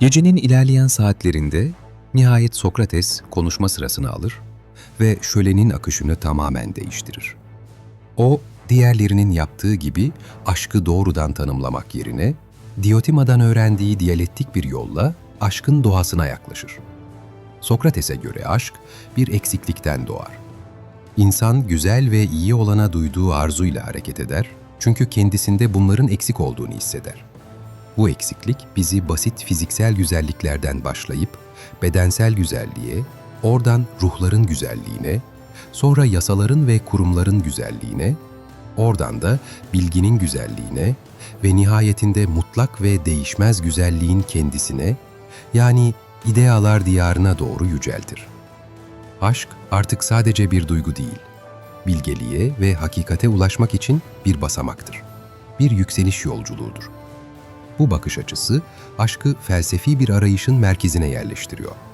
Gecenin ilerleyen saatlerinde nihayet Sokrates konuşma sırasını alır ve şölenin akışını tamamen değiştirir. O, diğerlerinin yaptığı gibi aşkı doğrudan tanımlamak yerine, Diotima'dan öğrendiği diyalektik bir yolla aşkın doğasına yaklaşır. Sokrates'e göre aşk bir eksiklikten doğar. İnsan güzel ve iyi olana duyduğu arzuyla hareket eder çünkü kendisinde bunların eksik olduğunu hisseder. Bu eksiklik bizi basit fiziksel güzelliklerden başlayıp bedensel güzelliğe, oradan ruhların güzelliğine, sonra yasaların ve kurumların güzelliğine, oradan da bilginin güzelliğine ve nihayetinde mutlak ve değişmez güzelliğin kendisine, yani idealar diyarına doğru yüceltir. Aşk artık sadece bir duygu değil, bilgeliğe ve hakikate ulaşmak için bir basamaktır. Bir yükseliş yolculuğudur. Bu bakış açısı aşkı felsefi bir arayışın merkezine yerleştiriyor.